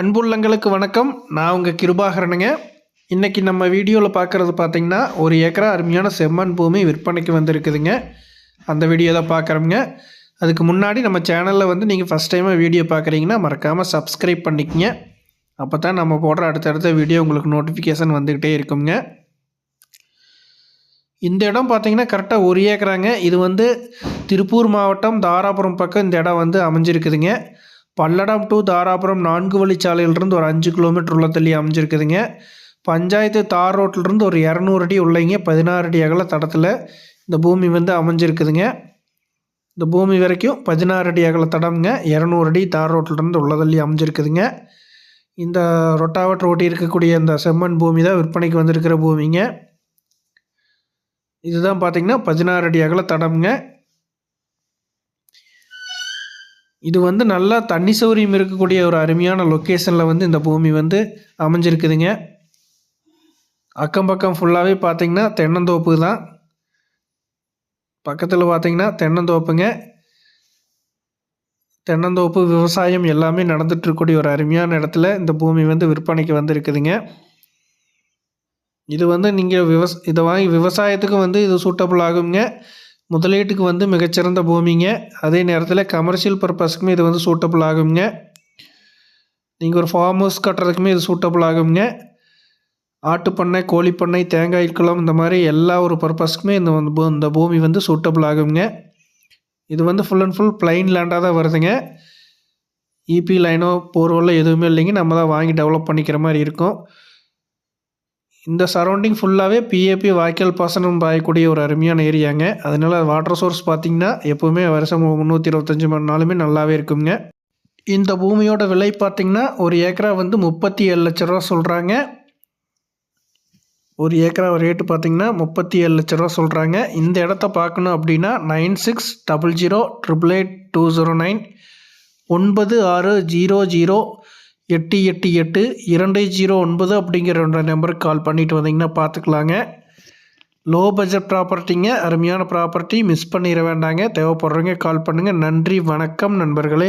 அன்புள்ளங்களுக்கு வணக்கம். நான் உங்கள் கிருபாகரனுங்க. இன்றைக்கி நம்ம வீடியோவில் பார்க்குறது பார்த்தீங்கன்னா ஒரு ஏக்கரா அருமையான செம்மண் பூமி விற்பனைக்கு வந்திருக்குதுங்க. அந்த வீடியோ தான் பார்க்குறோங்க அதுக்கு முன்னாடி நம்ம சேனலில் வந்து நீங்கள் ஃபஸ்ட் டைமாக வீடியோ பார்க்குறீங்கன்னா மறக்காமல் சப்ஸ்கிரைப் பண்ணிக்கங்க. அப்போ தான் நம்ம போடுற அடுத்தடுத்த வீடியோ உங்களுக்கு நோட்டிஃபிகேஷன் வந்துக்கிட்டே இருக்குங்க. இந்த இடம் பார்த்தீங்கன்னா கரெக்டாக ஒரு ஏக்கராங்க. இது வந்து திருப்பூர் மாவட்டம் தாராபுரம் பக்கம் இந்த இடம் வந்து அமைஞ்சிருக்குதுங்க. பல்லடம் டு தாராபுரம் நான்கு வழிச்சாலையிலிருந்து ஒரு அஞ்சு கிலோமீட்டர் உள்ள தள்ளி அமைஞ்சிருக்குதுங்க. பஞ்சாயத்து தார் ரோட்டிலிருந்து ஒரு இரநூறு அடி உள்ளைங்க. பதினாறு அடி அகல தடத்தில் இந்த பூமி வந்து அமைஞ்சிருக்குதுங்க. இந்த பூமி வரைக்கும் பதினாறு அடி அகல தடம்ங்க. இரநூறு அடி தார் ரோட்டிலிருந்து உள்ள அமைஞ்சிருக்குதுங்க. இந்த ரொட்டாவட் ஓட்டி இருக்கக்கூடிய இந்த செம்மண் பூமி தான் விற்பனைக்கு வந்திருக்கிற பூமிங்க. இதுதான் பார்த்திங்கன்னா பதினாறு அடி அகல தடம்ங்க. இது வந்து நல்லா தண்ணி சௌரியம் இருக்கக்கூடிய ஒரு அருமையான லொக்கேஷனில் வந்து இந்த பூமி வந்து அமைஞ்சிருக்குதுங்க. அக்கம் பக்கம் ஃபுல்லாகவே பார்த்திங்கன்னா தென்னந்தோப்பு தான். பக்கத்தில் பார்த்திங்கன்னா தென்னந்தோப்புங்க. தென்னந்தோப்பு விவசாயம் எல்லாமே நடந்துட்டு இருக்கக்கூடிய ஒரு அருமையான இடத்துல இந்த பூமி வந்து விற்பனைக்கு வந்திருக்குதுங்க. இது வந்து நீங்கள் விவஸ் இதை வாங்கி விவசாயத்துக்கும் வந்து இது சூட்டபுள் ஆகுங்க. முதலீட்டுக்கு வந்து மிகச்சிறந்த பூமிங்க. அதே நேரத்தில் கமர்ஷியல் பர்பஸ்க்குமே இது வந்து சூட்டபுள் ஆகுங்க நீங்கள் ஒரு ஃபார்ம் ஹவுஸ் கட்டுறதுக்குமே இது சூட்டபுள் ஆகுங்க ஆட்டுப்பண்ணை கோழிப்பண்ணை தேங்காய் குளம் இந்த மாதிரி எல்லா ஒரு பர்பஸ்க்குமே இந்த வந்து இந்த பூமி வந்து சூட்டபுள் ஆகுங்க இது வந்து ஃபுல் அண்ட் ஃபுல் பிளைன் லேண்டாக தான் வருதுங்க. இபி லைனோ போர்வெல்லாம் எதுவுமே இல்லைங்க. நம்ம தான் வாங்கி டெவலப் பண்ணிக்கிற மாதிரி இருக்கும். இந்த சரௌண்டிங் ஃபுல்லாகவே பிஏபி வாய்க்கால் பாசனம் பாயக்கூடிய ஒரு அருமையான ஏரியாங்க. அதனால் வாட்டர் சோர்ஸ் பார்த்தீங்கன்னா எப்போவுமே வருஷம் முந்நூற்றி இருபத்தஞ்சி மணி நாளுமே நல்லாவே இருக்குங்க. இந்த பூமியோட விலை பார்த்திங்கன்னா ஒரு ஏக்கரா வந்து முப்பத்தி ஏழு லட்ச ரூபா சொல்கிறாங்க ஒரு ஏக்கரா ரேட்டு பார்த்தீங்கன்னா முப்பத்தி ஏழு லட்ச ரூபா சொல்கிறாங்க இந்த இடத்த பார்க்கணும் அப்படின்னா nine six double zero triple eight two zero nine ஒன்பது ஆறு ஜீரோ ஜீரோ எட்டு எட்டு எட்டு இரண்டு ஜீரோ ஒன்பது அப்படிங்கிற ரெண்டு நம்பருக்கு கால் பண்ணிட்டு வந்தீங்கன்னா பார்த்துக்கலாங்க. லோ பட்ஜெட் ப்ராப்பர்ட்டிங்க அருமையான ப்ராப்பர்ட்டி மிஸ் பண்ணிட வேண்டாங்க. தேவைப்படுறவங்க கால் பண்ணுங்கள் நன்றி வணக்கம் நண்பர்களே.